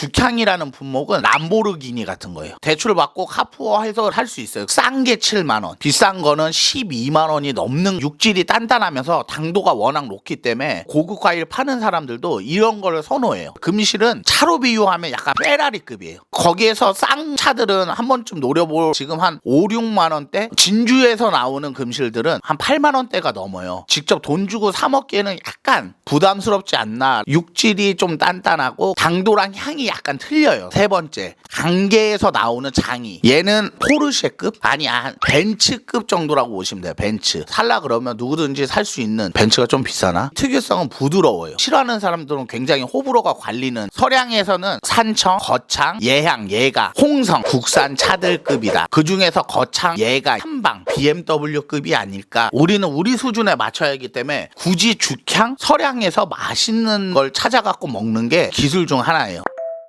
죽향이라는 품목은 람보르기니 같은 거예요. 대출 받고 카푸어해서 할수 있어요. 싼 게 7만 원, 비싼 거는 12만 원이 넘는 육질이 단단하면서 당도가 워낙 높기 때문에 고급 과일 파는 사람들도 이런 거를 선호해요. 금실은 차로 비유하면 약간 페라리급이에요. 거기에서 싼 차들은 한 번쯤 노려볼 지금 한 5, 6만 원대 진주에서 나오는 금실들은 한 8만 원대가 넘어요. 직접 돈 주고 사 먹기에는 약간 부담스럽지 않나. 육질이 좀 단단하고 당도랑 향이 약간 틀려요. 세 번째 강계에서 나오는 장이 얘는 포르쉐급 아니야 벤츠급 정도라고 보시면 돼요. 벤츠 살라 그러면 누구든지 살 수 있는 벤츠가 좀 비싸나? 특유성은 부드러워요. 싫어하는 사람들은 굉장히 호불호가 갈리는 서 량에서는 산청, 거창, 예향, 예가, 홍성 국산 차들급이다. 그 중에서 거창, 예가, 한방 BMW급이 아닐까. 우리는 우리 수준에 맞춰야 하기 때문에 굳이 죽향, 서량에서 맛있는 걸 찾아갖고 먹는 게 기술 중 하나예요.